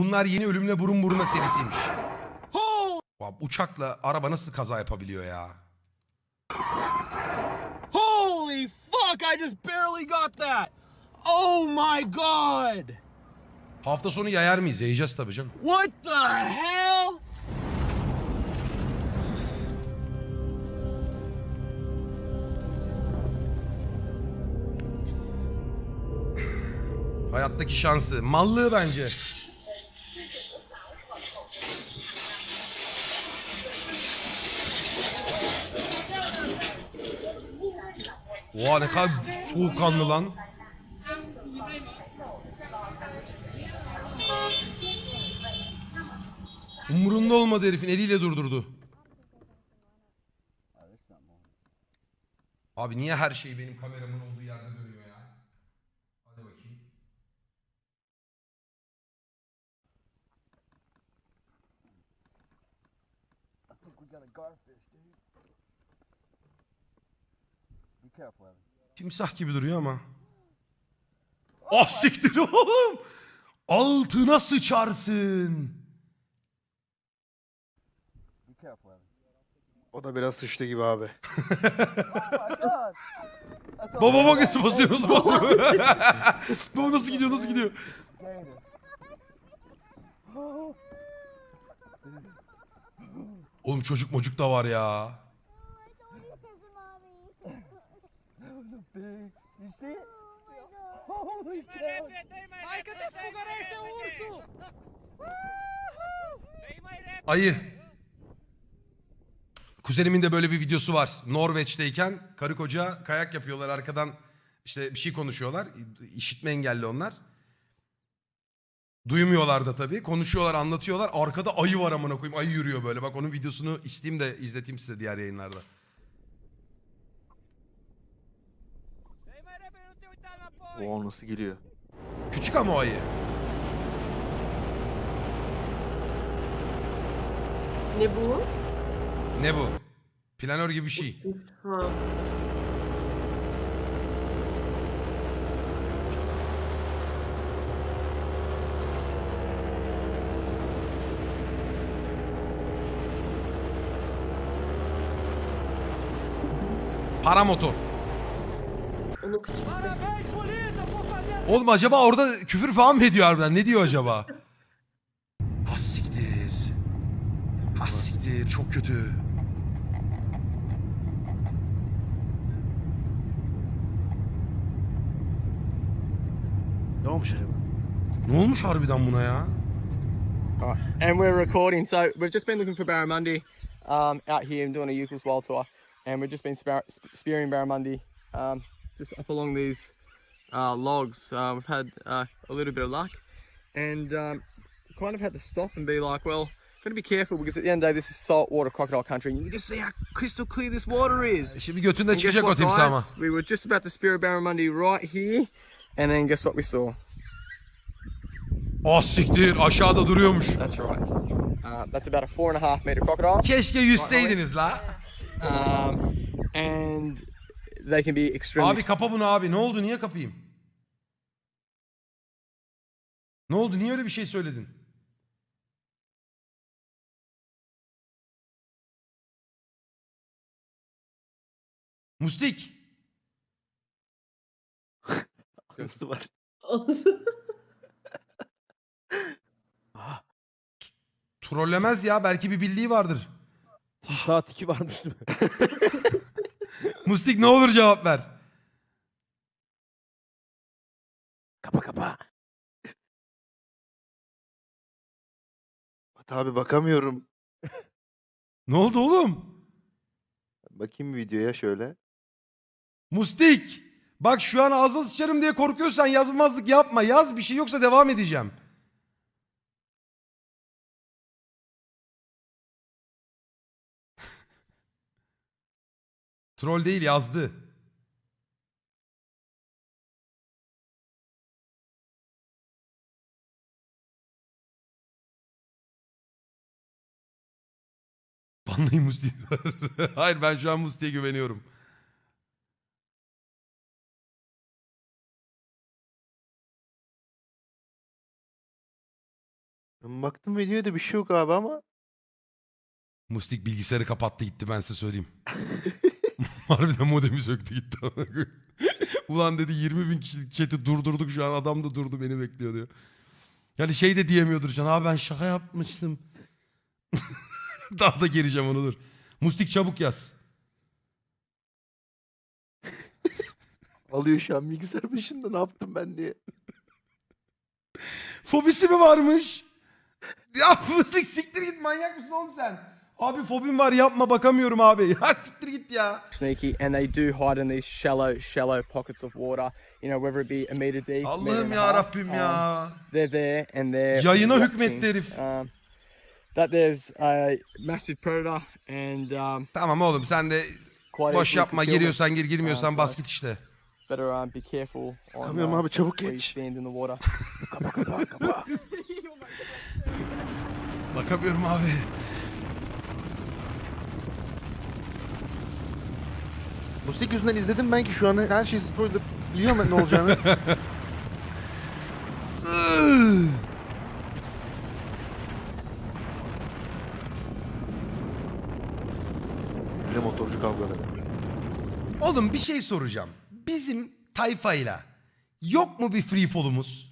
bunlar yeni Ölümle Burun Buruna serisiymiş. Abi uçakla araba nasıl kaza yapabiliyor ya? Holy fuck, I just barely got that. Oh my god. Hafta sonu yayar mıyız? Yayacağız tabii canım. What the hell? Hayattaki şansı. Mallığı bence. Oha ne kadar soğukkanlı lan. Umurunda olmadı herifin eliyle durdurdu. Abi niye her şey benim kameramın olduğu yerde dönüyor ya? Hadi bakayım. Garfish, dude. Be careful, Evan. Timsah gibi duruyor ama. Ah siktir oğlum. Altına sıçarsın. Evan. O da biraz sıçtı gibi abi. Baba bak nasıl basıyor nasıl basıyor. Baba nasıl gidiyor nasıl gidiyor. Oğlum çocuk mocuk da var ya. that was a big. You see it? Holy cow! Ayı. Kuzenimin de böyle bir videosu var. Norveç'teyken karı koca kayak yapıyorlar arkadan işte bir şey konuşuyorlar. İşitme engelli onlar. Duymuyorlar da tabii. Konuşuyorlar, anlatıyorlar. Arkada ayı var amına koyayım. Ayı yürüyor böyle. Bak onun videosunu isteyeyim de izleteyim size diğer yayınlarda. O nasıl geliyor? Küçük ama o ayı. Ne bu? Ne bu? Planör gibi bir şey. Ha. Paramotor. Onu kıçırttı. Oğlum acaba orada küfür falan mı ediyor harbiden? Ne diyor acaba? Has siktir. Has siktir. Çok kötü. Ne olmuş acaba? Ne olmuş harbiden buna ya? Alright, and we're recording. So we've just been looking for barramundi um, out here and doing a Eucalyptus Wild Tour, and we've just been spar- sp- spearing barramundi um, just up along these uh, logs. Uh, we've had uh, a little bit of luck, and um, kind of had to stop and be like, well, got to be careful because at the end of the day, this is saltwater crocodile country, and you can just see how crystal clear this water is. Şimdi götünde çıkacak o what, timsah guys? We were just about to spear a barramundi right here, and then guess what we saw? Ah siktir aşağıda duruyormuş. That's right. Uh, that's about a four and a half meter crocodile. Keşke yüzseydiniz la. um, and they can be extremely. Abi kapa bunu abi. Ne oldu? Niye kapayım? Ne oldu? Niye öyle bir şey söyledin? Mustik. Nasıl var? Trollemez ya. Belki bir bildiği vardır. Timsah tiki varmış değil mi? Mustik ne olur cevap ver. Kapa kapa. Abi bakamıyorum. Ne oldu oğlum? Bakayım videoya şöyle. Mustik. Bak şu an ağzına sıçarım diye korkuyorsan yazmazlık yapma. Yaz bir şey yoksa devam edeceğim. Troll değil yazdı. Banlayın Musti'yi. Hayır ben şu an Musti'ye güveniyorum. Ben Baktım videoya da bir şey yok abi ama. Mustik bilgisayarı kapattı gitti ben size söyleyeyim. Harbiden modemi söktü gitti. Ulan dedi 20 bin kişilik chat'i durdurduk şu an adam da durdu beni bekliyor diyor. Yani şey de diyemiyordur şu an. Abi ben şaka yapmıştım. Daha da geleceğim onu dur. Mustik çabuk yaz. Alıyor şu an bilgisayar başında ne yaptım ben diye. Fobisi mi varmış? Ya Mustik siktir git manyak mısın oğlum sen? Abi fobim var yapma bakamıyorum abi. Ya siktir git ya. sneaky and they do hide in these shallow, shallow pockets of water. You know, whether it be a meter deep, Allah'ım ya Rabbim um, ya. they're there and they're Yayına hükmetti herif. Um, that there's a massive predator and um, Tamam oğlum sen de boş yapma giriyorsan gir girmiyorsan Um, bas git işte. Better um, be careful on Bakamıyorum uh, abi çabuk where you geç. stand in the water. Kapa kapa kapa. Bakamıyorum abi. Musik yüzünden izledim ben ki şu an her şeyi spoiler biliyorum ben ne olacağını. Sinirli motorcu kavgaları. Oğlum bir şey soracağım. Bizim tayfayla yok mu bir free fall'umuz?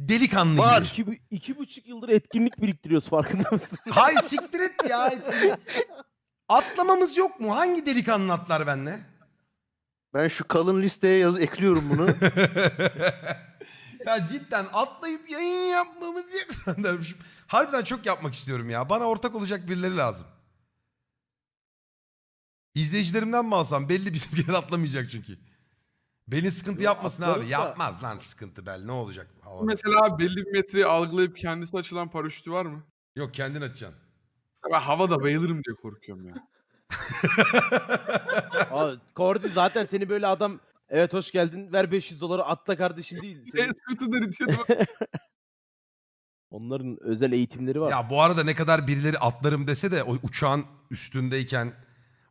Delikanlı Var. gibi. iki, bu- iki buçuk yıldır etkinlik biriktiriyoruz farkında mısın? Hay siktir et ya. Atlamamız yok mu? Hangi delikanlı atlar benle? Ben şu kalın listeye yaz ekliyorum bunu. ya cidden atlayıp yayın yapmamız yok dermişim. Harbiden çok yapmak istiyorum ya. Bana ortak olacak birileri lazım. İzleyicilerimden mi alsam? Belli bizimkiler atlamayacak çünkü. Beni sıkıntı Yo, yapmasın abi. da- Yapmaz lan sıkıntı bel. Ne olacak? Havada. Mesela belli bir metreyi algılayıp kendisi açılan paraşütü var mı? Yok kendin açacaksın. Ben havada bayılırım diye korkuyorum ya. Aa, Kordi zaten seni böyle adam evet hoş geldin ver 500 doları atla kardeşim değil. Senin- sırtından itiyordu. Onların özel eğitimleri var. Ya bu arada ne kadar birileri atlarım dese de o uçağın üstündeyken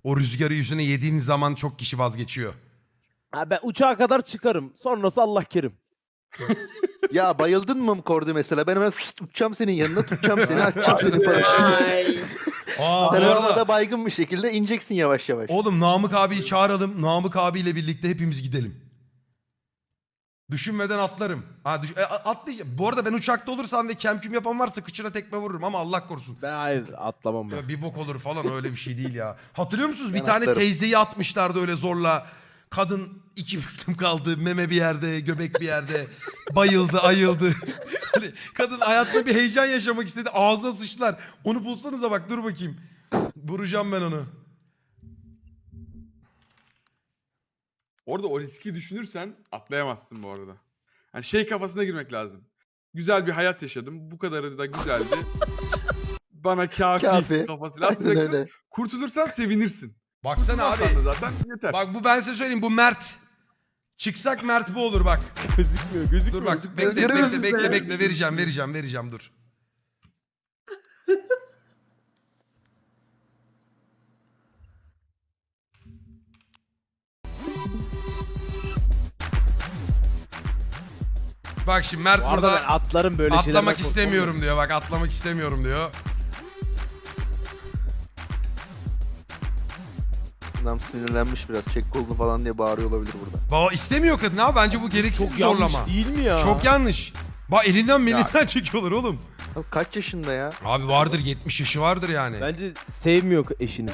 o rüzgarı yüzüne yediğin zaman çok kişi vazgeçiyor. Ha, ben uçağa kadar çıkarım. Sonrası Allah kerim. ya bayıldın mı Kordi mesela? Ben hemen fışt uçacağım senin yanına tutacağım seni açacağım senin paraşütünü. Ay. Aa bu Sen arada baygın bir şekilde ineceksin yavaş yavaş. oğlum Namık abiyi çağıralım. Namık abiyle birlikte hepimiz gidelim. Düşünmeden atlarım. Ha, düş- e, a- atlayacağım. Bu arada ben uçakta olursam ve kemküm yapan varsa kıçına tekme vururum ama Allah korusun. Ben hayır atlamam ben. Ya bir bok olur falan öyle bir şey değil ya. Hatırlıyor musunuz? Bir Ben tane atlarım. teyzeyi atmışlardı öyle zorla. Kadın iki büklüm kaldı. Meme bir yerde, göbek bir yerde. Bayıldı, ayıldı. Hani kadın hayatında bir heyecan yaşamak istedi. Ağzına sıçtılar. Onu bulsanıza bak dur bakayım. Vuracağım ben onu. Orada o riski düşünürsen atlayamazsın bu arada. Yani şey kafasına girmek lazım. Güzel bir hayat yaşadım. Bu kadarı da güzeldi. Bana kafi, Kafi. kafasıyla Aynen atlayacaksın. öyle. Kurtulursan sevinirsin. Baksana abi. Kurtulmazsan da zaten yeter. Bak bu ben size söyleyeyim bu Mert. Çıksak Mert bu olur bak. Gözükmüyor gözükmüyor. Dur bak bekle bekle bekle be. bekle vereceğim vereceğim vereceğim dur. Bak şimdi Mert Bu arada burada ben atlarım böyle şeylerden atlamak korkmam istemiyorum diyor. Bak atlamak istemiyorum diyor. Adam sinirlenmiş biraz. Çek kolunu falan diye bağırıyor olabilir burada. Baba istemiyor kadın abi bence bu gereksiz Çok bir zorlama. yanlış değil mi ya? Çok yanlış. Bak elinden melinden çekiyorlar oğlum. Abi kaç yaşında ya? Abi vardır 70 yaşı vardır yani. Bence sevmiyor eşini.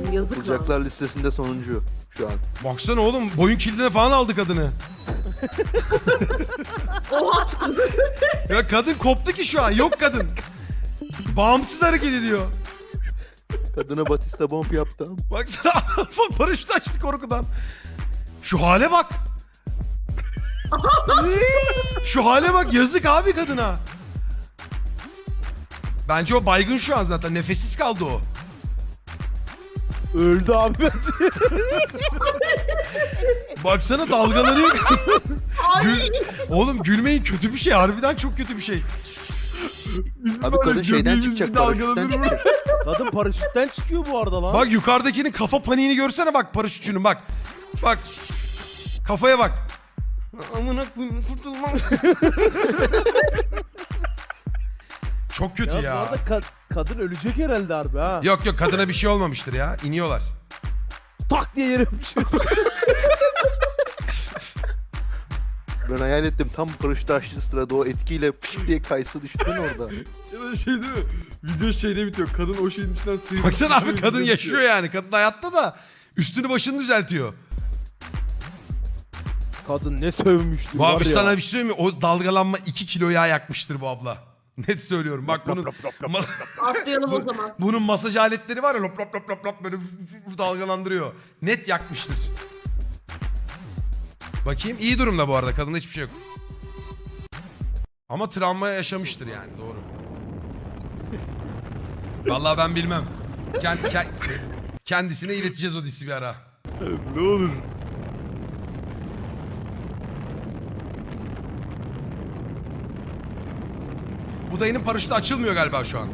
Oğlum Yazık lan. Bulacaklar listesinde sonuncu şu an. Baksana oğlum boyun kilidine falan aldı kadını. Oha. Ya kadın koptu ki şu an. Yok kadın. Bağımsız hareket ediyor. Kadına Batista bomb yaptı. Baksana paraşüt açtı korkudan. Şu hale bak. şu hale bak yazık abi kadına. Bence o baygın şu an zaten. Nefessiz kaldı o. Öldü abi. Baksana dalgalanıyor. Gül- Oğlum gülmeyin kötü bir şey. Harbiden çok kötü bir şey. Abi kadın şeyden çıkacak paraşütten çıkacak. Kadın paraşütten çıkıyor bu arada lan. Bak yukarıdakinin kafa paniğini görsene bak paraşütçünün bak. Bak. Kafaya bak. Amına koyayım kurtulmam. Çok kötü Ya, ya. bu arada ka- kadın ölecek herhalde harbi ha. Yok yok kadına bir şey olmamıştır ya. İniyorlar. Tak diye yere yapışıyor. Ben hayal ettim tam paraşütü açtığı sırada o etkiyle pışık diye kaysa düştün orada. Ya da şey değil mi? Video şeyde bitiyor. Kadın o şeyin içinden sıyrılıp Baksana abi düşüyor, kadın video yaşıyor bitiyor. yani. Kadın hayatta da üstünü başını düzeltiyor. Kadın ne sövmüştü Bu var abi ya. sana bir şey söyleyeyim mi? O dalgalanma 2 kilo yağ yakmıştır bu abla. Net söylüyorum. Bak bunun Atlayalım o zaman. bunun masaj aletleri var ya lop lop lop lop lop böyle dalgalandırıyor. Net yakmıştır. Bakayım iyi durumda bu arada. Kadında hiçbir şey yok. Ama travma yaşamıştır yani doğru. Vallahi ben bilmem. Kend, ke- kendisine ileteceğiz o disi bir ara. Ne olur. Bu dayının paraşütü açılmıyor galiba şu an.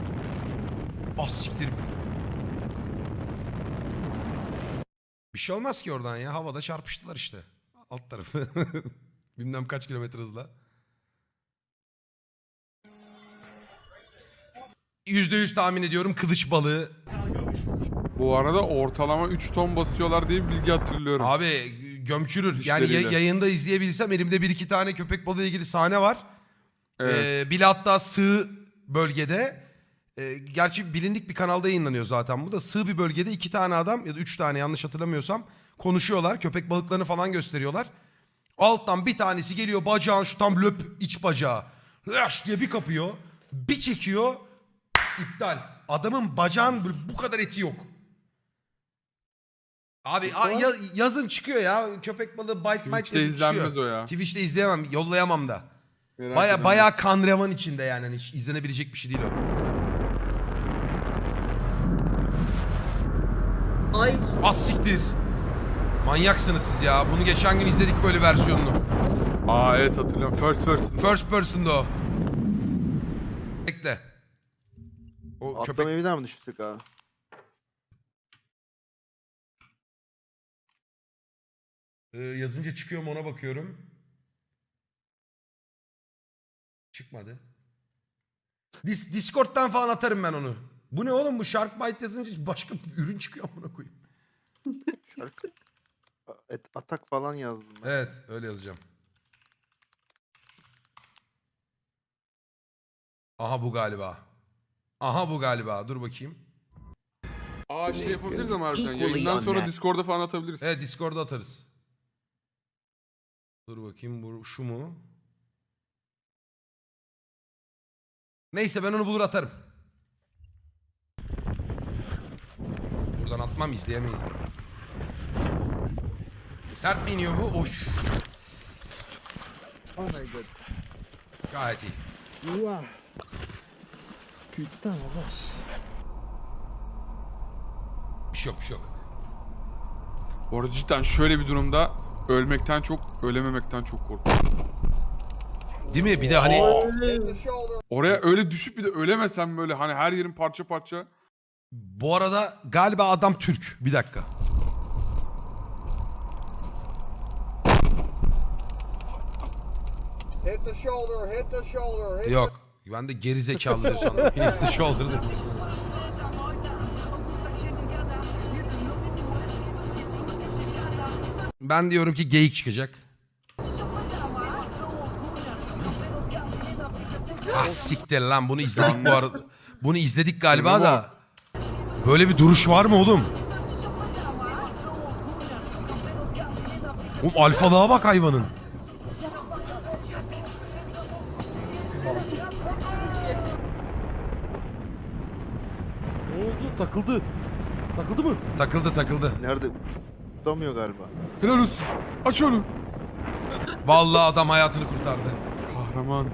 Ah siktir. Bir şey olmaz ki oradan ya. Havada çarpıştılar işte. Alt tarafı. Bilmem kaç kilometre hızla. Yüzde yüz tahmin ediyorum kılıç balığı. Bu arada ortalama 3 ton basıyorlar diye bir bilgi hatırlıyorum. Abi gömçürür. Yani ya- İşleriyle. yayında izleyebilsem elimde bir iki tane köpek balığı ilgili sahne var. Evet. Ee, bile hatta sığ bölgede e, gerçi bilindik bir kanalda yayınlanıyor zaten bu da sığ bir bölgede iki tane adam ya da üç tane yanlış hatırlamıyorsam konuşuyorlar. Köpek balıklarını falan gösteriyorlar. Alttan bir tanesi geliyor bacağın şu tam löp iç bacağı. Hış diye bir kapıyor. Bir çekiyor. iptal. Adamın bacağın bu kadar eti yok. Abi a- ya- yazın çıkıyor ya köpek balığı bite bite Twitch'te dedi çıkıyor. izlenmez o ya. Twitch'te izleyemem yollayamam da. Merak Baya baya kan revan içinde yani hani hiç izlenebilecek bir şey değil o. Ay Az siktir. Manyaksınız siz ya. Bunu geçen gün izledik böyle versiyonunu. Aa evet hatırlıyorum. First person. First person'da o. Bekle. O köpek Atlamayı bir daha mı düşürdük abi? Ee, yazınca çıkıyor mu ona bakıyorum. Çıkmadı. Dis Discord'dan falan atarım ben onu. Bu ne oğlum bu Sharkbite yazınca başka bir ürün çıkıyor amına koyayım. Şarkı. Et, atak falan yazdım ben. Evet öyle yazacağım. Aha bu galiba. Aha bu galiba. Dur bakayım. Aa şey yapabiliriz ama harbiden. Yayından sonra unmet. Discord'da falan atabiliriz. Evet Discord'da atarız. Dur bakayım bu şu mu? Neyse ben onu bulur atarım. Buradan atmam izleyemeyiz de. Sert mi iniyor bu? Oş. Oh my god. Gayet iyi. Wow. Putain la vache. Bir şey yok bir şey yok. Bu arada cidden şöyle bir durumda ölmekten çok ölememekten çok korkuyorum. Değil mi? Bir de hani Oraya öyle düşüp bir de ölemesem böyle hani her yerin parça parça. bu arada galiba adam Türk. Bir dakika. Hit the shoulder, hit the shoulder, hit Yok. Ben de geri zekalı diyor sandım. Hit the shoulder dedim. Ben diyorum ki geyik çıkacak. Ah siktir lan bunu izledik bu arada. Bunu izledik galiba da. Böyle bir duruş var mı oğlum? Oğlum alfalığa bak hayvanın. Ne oldu? Takıldı. Takıldı mı? Takıldı takıldı. Nerede? Tutamıyor galiba. Helal olsun. Aç onu. Vallahi adam hayatını kurtardı. Kahraman.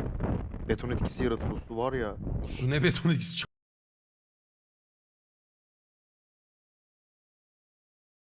Beton etkisi yaratıyor. Su var ya. Su ne beton ikisi